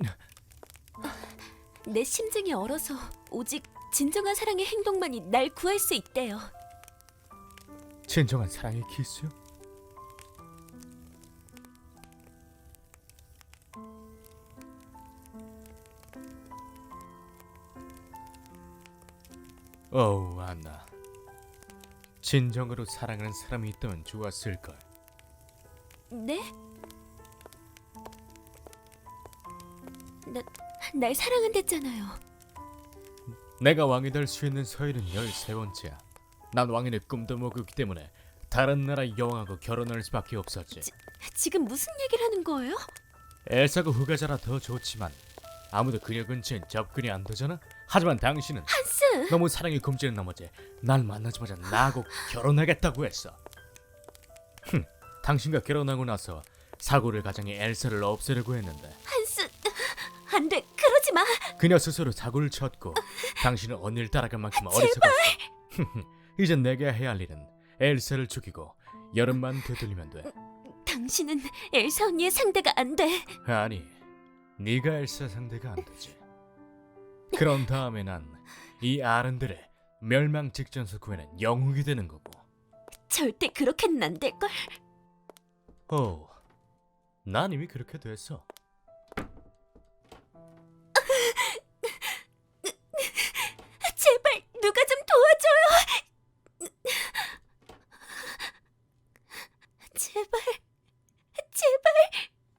내 심증이 얼어서 오직 진정한 사랑의 행동만이 날 구할 수 있대요. 진정한 사랑의 키스요? 어우 안나 진정으로 사랑하는 사람이 있다면 좋았을 걸 네? 나, 날 사랑한댔잖아요. 내가 왕이 될 수 있는 서열은 13번째야 난 왕인의 꿈도 못 꾸기 때문에 다른 나라 여왕하고 결혼할 수밖에 없었지 지금 무슨 얘기를 하는 거예요? 엘사가 후가자라 더 좋지만 아무도 그녀 근처엔 접근이 안 되잖아 하지만 당신은 한스! 너무 사랑에 굶지는 나머지 날 만나자마자 나하고 결혼하겠다고 했어. 흠, 당신과 결혼하고 나서 사고를 가장해 엘사를 없애려고 했는데! 안 돼, 그러지 마! 그녀 스스로 사고를 쳤고 당신은 언니를 따라갈 만큼 어리석었어. 이제 내가 해야 할 일은 엘사를 죽이고 여름만 되돌리면 돼. 당신은 엘사 언니의 상대가 안 돼. 아니, 네가 엘사 상대가 안 되지. 그런 다음에 난 이 아른들의 멸망 직전서 구해낸 영웅이 되는 거고. 절대 그렇게는 안 될걸. 오, 난 이미 그렇게 됐어. Tipper?